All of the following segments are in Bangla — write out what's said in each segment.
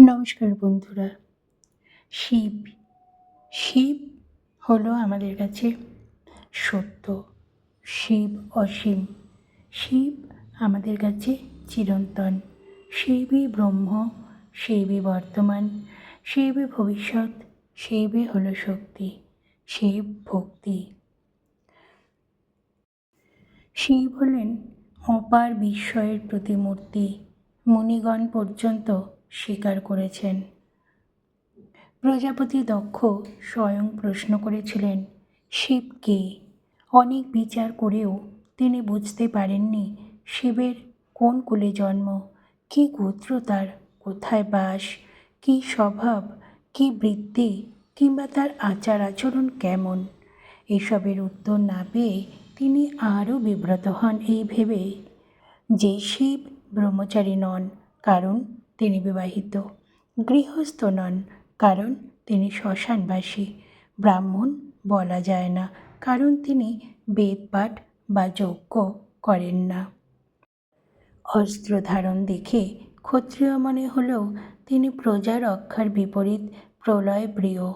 নমস্কার বন্ধুরা। শিব শিব হলো আমাদের কাছে সত্য। শিব অসীম। শিব আমাদের কাছে চিরন্তন। শিবই ব্রহ্ম, শিবই বর্তমান। শিবই ভবিষ্যৎ, শিবই হলো শক্তি। শিব ভক্তি। শিব হলেন অপার বিস্ময়ের প্রতিমূর্তি। মুনিগণ পর্যন্ত স্বীকার করেছেন। প্রজাপতি দক্ষ স্বয়ং প্রশ্ন করেছিলেন শিব কে অনেক বিচার করেও তিনি বুঝতে পারেননি শিবের কোন কুলে জন্ম, কী গোত্র তার, কোথায় বাস, কী স্বভাব, কী বৃত্তি, কিংবা তার আচার আচরণ কেমন? এসবের উত্তর না পেয়ে তিনি আরও বিব্রত হন এই ভেবে যে শিব ব্রহ্মচারী নন, কারণ তিনি বিবাহিত। গৃহস্থ নন, কারণ তিনি শ্মশানবাসী। ব্রাহ্মণ বলা যায় না, কারণ তিনি বেদপাঠ বা যজ্ঞ করেন না। অস্ত্র ধারণ দেখে ক্ষত্রিয় মনে হলেও তিনি প্রজা রক্ষার বিপরীত প্রলয় প্রিয়।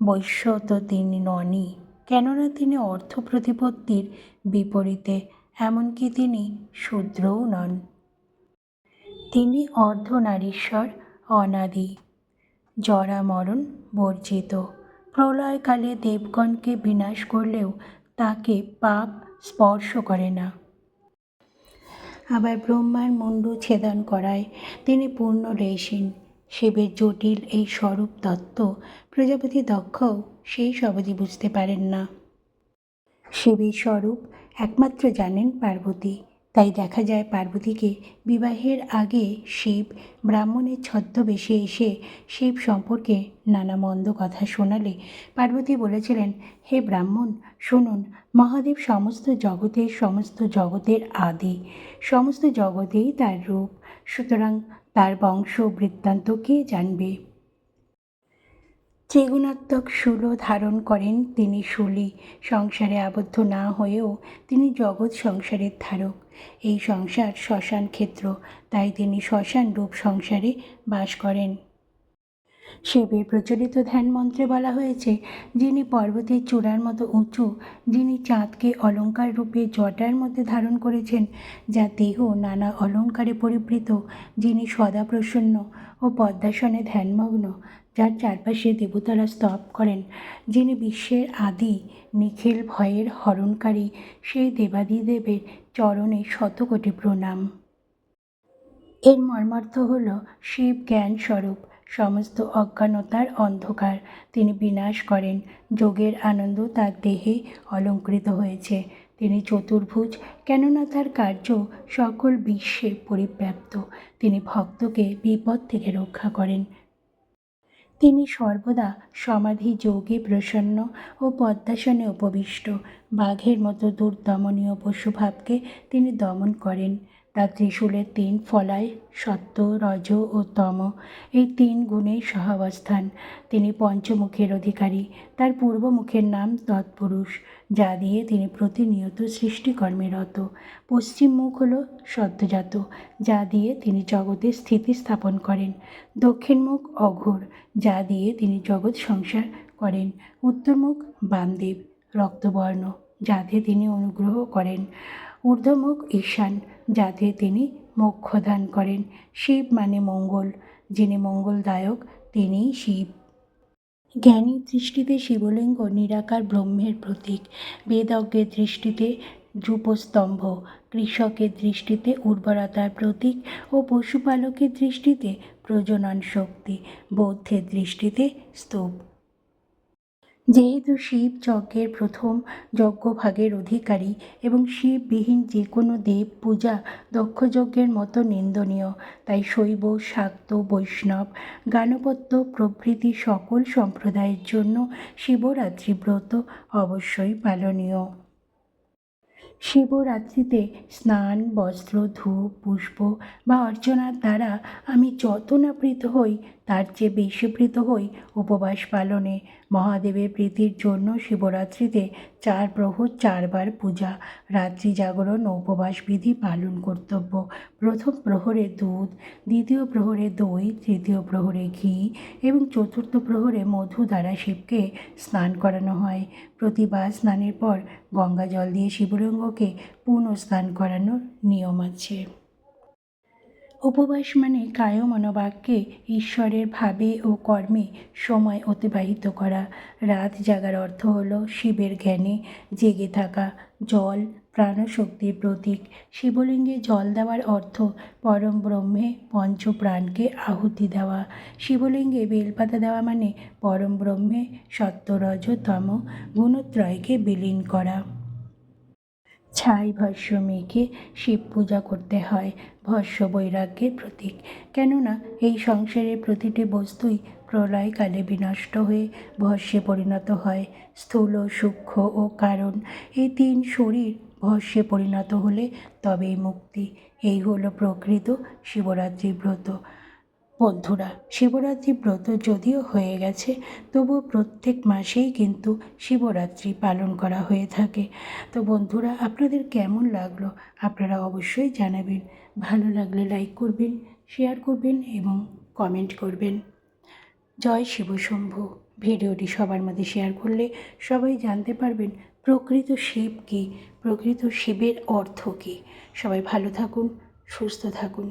বৈশ্য তো তিনি ননই কেননা তিনি অর্থ প্রতিপত্তির বিপরীতে, এমনকি তিনি শূদ্রও নন। তিনি অর্ধনারীশ্বর, অনাদি। জরা মরণ বর্জিত। প্রলয়কালে দেবগণকে বিনাশ করলেও তাকে পাপ স্পর্শ করে না। আবার ব্রহ্মার মুন্ডু ছেদন করায় তিনি পূর্ণ রেশিন। শিবের জটিল এই স্বরূপ তত্ত্ব প্রজাপতি দক্ষও সেই সবজি বুঝতে পারেন না। শিবের স্বরূপ একমাত্র জানেন পার্বতী। তাই দেখা যায় পার্বতীকে বিবাহের আগে শিব ব্রাহ্মণের ছদ্মবেশে এসে শিব সম্পর্কে নানা মন্দ কথা শোনালে পার্বতী বলেছিলেন, হে ব্রাহ্মণ, শুনুন, মহাদেব সমস্ত জগতের সমস্ত জগতের আদি। সমস্ত জগতেই তার রূপ। সুতরাং তার বংশ বৃত্তান্ত কে জানবে? ত্রিগুণাত্মক শূল ধারণ করেন তিনি শুলি সংসারে আবদ্ধ না হয়েও তিনি জগৎ সংসারের ধারক। এই সংসার শ্মশান ক্ষেত্র, তাই তিনি শ্মশান রূপ সংসারে বাস করেন। শিবের প্রচলিত ধ্যান মন্ত্রে বলা হয়েছে, যিনি পর্বতের চূড়ার মতো উঁচু, যিনি চাঁদকে অলঙ্কার রূপে জটার মধ্যে ধারণ করেছেন, যা দেহ নানা অলঙ্কারে পরিবৃত যিনি সদা প্রসন্ন ও পদ্মাসনে ধ্যানমগ্ন যার চারপাশে দেবতারা স্তব করেন, যিনি বিশ্বের আদি নিখিল ভয়ের হরণকারী, সেই দেবাদিদেবের চরণে শতকোটি প্রণাম। এর মর্মার্থ হল শিব জ্ঞান স্বরূপ, সমস্ত অজ্ঞানতার অন্ধকার। তিনি বিনাশ করেন, যোগের আনন্দ তার দেহে অলঙ্কৃত হয়েছে। তিনি চতুর্ভুজ, কেননা তার কার্য সকল বিশ্বে পরিব্যাপ্ত। তিনি ভক্তকে বিপদ থেকে রক্ষা করেন। তিনি সর্বদা সমাধি, যোগে, প্রসন্ন ও পদ্মাসনে উপবিষ্ট। বাঘের মতো দুর্দমনীয় পশুভাবকে তিনি দমন করেন। ত্রিশূলের তিন ফলায় সত্য, রজ ও তম। এই তিন গুণের সহাবস্থান। তিনি পঞ্চমুখের অধিকারী। তার পূর্বমুখের নাম তৎপুরুষ, যা দিয়ে তিনি প্রতিনিয়ত সৃষ্টিকর্মে রত। পশ্চিম মুখ হল সদ্যজাত, যা দিয়ে তিনি জগতে স্থিতি স্থাপন করেন। দক্ষিণ মুখ অঘোর, যা দিয়ে তিনি জগৎ সংসার করেন। উত্তরমুখ বামদেব, রক্তবর্ণ, যাতে তিনি অনুগ্রহ করেন। ঊর্ধ্বমুখ ঈশান, যাতে তিনি মোক্ষদান করেন। শিব মানে মঙ্গল, যিনি মঙ্গলদায়ক, তিনিই শিব। জ্ঞানীর দৃষ্টিতে শিবলিঙ্গ নিরাকার ব্রহ্মের প্রতীক। বেদজ্ঞের দৃষ্টিতে ধ্রুপস্তম্ভ, কৃষকের দৃষ্টিতে উর্বরতার প্রতীক ও পশুপালকের দৃষ্টিতে প্রজনন শক্তি, বৌদ্ধের দৃষ্টিতে স্তূপ। যেহেতু শিব যজ্ঞের প্রথম যজ্ঞভাগের অধিকারী এবং শিববিহীন যে কোনো দেব পূজা দক্ষযজ্ঞের মতো নিন্দনীয়, তাই শৈব, শাক্ত, বৈষ্ণব গানপত্য প্রভৃতি সকল সম্প্রদায়ের জন্য শিবরাত্রি ব্রত অবশ্যই পালনীয়। শিবরাত্রিতে স্নান, বস্ত্র, ধূপ, পুষ্প বা অর্চনার দ্বারা আমি যত না হই তার চেয়ে বেশি প্রীত হই উপবাস পালনে। মহাদেবের প্রীতির জন্য শিবরাত্রিতে চার প্রহর চারবার পূজা, রাত্রি জাগরণ ও উপবাস বিধি পালন কর্তব্য। প্রথম প্রহরে দুধ, দ্বিতীয় প্রহরে দই, তৃতীয় প্রহরে ঘি এবং চতুর্থ প্রহরে মধু দ্বারা শিবকে স্নান করানো হয়। প্রতিবার স্নানের পর গঙ্গা জল দিয়ে শিবলিঙ্গকে পুনঃ স্নান করানোর নিয়ম আছে। উপবাস মানে কায় মনোবাক্যে ঈশ্বরের ভাবে ও কর্মে সময় অতিবাহিত করা। রাত জাগার অর্থ হল শিবের জ্ঞানে জেগে থাকা, জল, প্রাণশক্তির প্রতীক। শিবলিঙ্গে জল দেওয়ার অর্থ পরম ব্রহ্মে পঞ্চপ্রাণকে আহুতি দেওয়া। শিবলিঙ্গে বেলপাতা দেওয়া মানে পরম ব্রহ্মে সত্যরজ তম গুণত্রয়কে বিলীন করা। ছাই ভস্য মেখে শিব পূজা করতে হয় ভস্য বৈরাগ্যের প্রতীক। কেননা, এই সংসারের প্রতিটি বস্তুই প্রলয়কালে বিনষ্ট হয়ে ভস্যে পরিণত হয়, স্থূল, সূক্ষ্ম ও কারণ। এই তিন শরীর ভস্যে পরিণত হলে তবেই মুক্তি। এই হলো প্রকৃত শিবরাত্রি ব্রত বন্ধুরা, শিবরাত্রি ব্রত যদিও হয়ে গেছে, তবুও প্রত্যেক মাসেই কিন্তু শিবরাত্রি পালন করা হয়ে থাকে। তো বন্ধুরা, আপনাদের কেমন লাগল আপনারা অবশ্যই জানাবেন। ভালো লাগলে লাইক করবেন, শেয়ার করবেন এবং কমেন্ট করবেন। জয় শিব শম্ভু। ভিডিওটি সবার মধ্যে শেয়ার করলে সবাই জানতে পারবেন প্রকৃত শিব কী, প্রকৃত শিবের অর্থ কী। সবাই ভালো থাকুন, সুস্থ থাকুন।